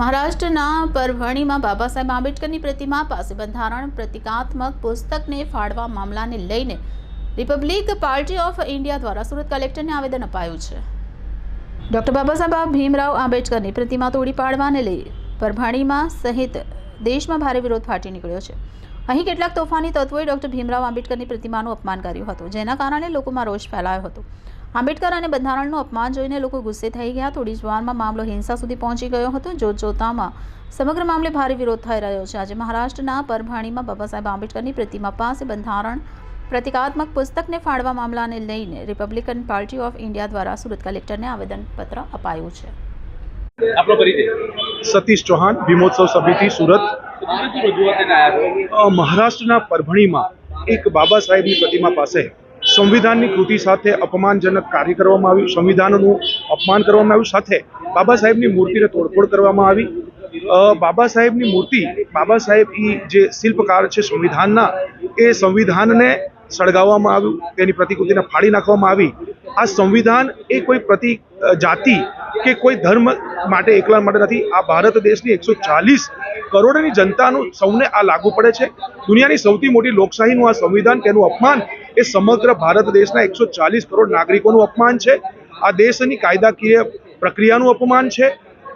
મહારાષ્ટ્રના પરભણીમાં બાબા સાહેબ આંબેડકરની પ્રતિમા પાસે બંધારણ પ્રતિકાત્મક પુસ્તકને ફાળવા મામલાને લઈને રિપબ્લિક પાર્ટી ઓફ ઇન્ડિયા દ્વારા સુરત કલેક્ટરને આવેદન અપાયું છે. ડૉક્ટર બાબા સાહેબ ભીમરાવ આંબેડકરની પ્રતિમા તોડી પાડવાને લઈ પરભાણીમાં સહિત દેશમાં ભારે વિરોધ ફાટી નીકળ્યો છે. અહીં કેટલાક તોફાની તત્વોએ ડૉક્ટર ભીમરાવ આંબેડકરની પ્રતિમાનું અપમાન કર્યું હતું, જેના કારણે લોકોમાં રોષ ફેલાયો હતો. આંબેડકર અને બંધારણનું અપમાન જોઈને લોકો ગુસ્સે થઈ ગયા. થોડી જ વારમાં મામલો હિંસા સુધી પહોંચી ગયો હતો. જોતજોતામાં સમગ્ર મામલે ભારે વિરોધ થઈ રહ્યો છે. આજે મહારાષ્ટ્રના પરભાણીમાં બાબા સાહેબ આંબેડકરની પ્રતિમા પાસે બંધારણ પ્રતિકાત્મક પુસ્તકને ફાળવા મામલાને લઈને રિપબ્લિકન પાર્ટી ઓફ ઇન્ડિયા દ્વારા સુરત કલેક્ટરને આવેદનપત્ર અપાયું છે. આપણો પરિચય. સતીશ ચૌહાણ ભીમોત્સવ સમિતિ સુરત. મહારાષ્ટ્રના પરભણીમાં એક બાબા સાહેબની પ્રતિમા પાસે સંવિધાનની કૃતિ સાથે અપમાનજનક કાર્ય કરવામાં આવ્યું, સંવિધાનનું અપમાન કરવામાં આવ્યું. સાથે બાબા સાહેબની મૂર્તિને તોડફોડ કરવામાં આવી. બાબા સાહેબની મૂર્તિ, બાબા સાહેબ જે શિલ્પકાર છે સંવિધાનના, એ સંવિધાનને સળગાવવામાં આવ્યું, તેની પ્રતિકૃતિને ફાડી નાખવામાં આવી. આ સંવિધાન એ કોઈ પ્રતિ જાતિ કે કોઈ ધર્મ માટે એકલા માટે નથી. આ ભારત દેશની એકસો ચાલીસ કરોડની જનતાનું સૌને આ લાગુ પડે છે. દુનિયાની સૌથી મોટી લોકશાહીનું આ સંવિધાન, તેનું અપમાન એ સમગ્ર ભારત દેશના એકસો ચાલીસ કરોડ નાગરિકોનું અપમાન છે. આ દેશની કાયદાકીય પ્રક્રિયાનું અપમાન છે.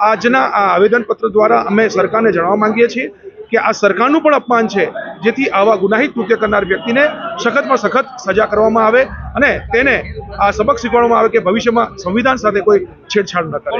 આજના આ આવેદનપત્ર દ્વારા અમે સરકારને જણાવવા માંગીએ છીએ કે આ સરકારનું પણ અપમાન છે, જેથી આવા ગુનાહિત કૃત્ય કરનાર વ્યક્તિને સખતમાં સખત સજા કરવામાં આવે અને તેને આ સબક શીખવાડવામાં આવે કે ભવિષ્યમાં સંવિધાન સાથે કોઈ છેડછાડ ન કરે.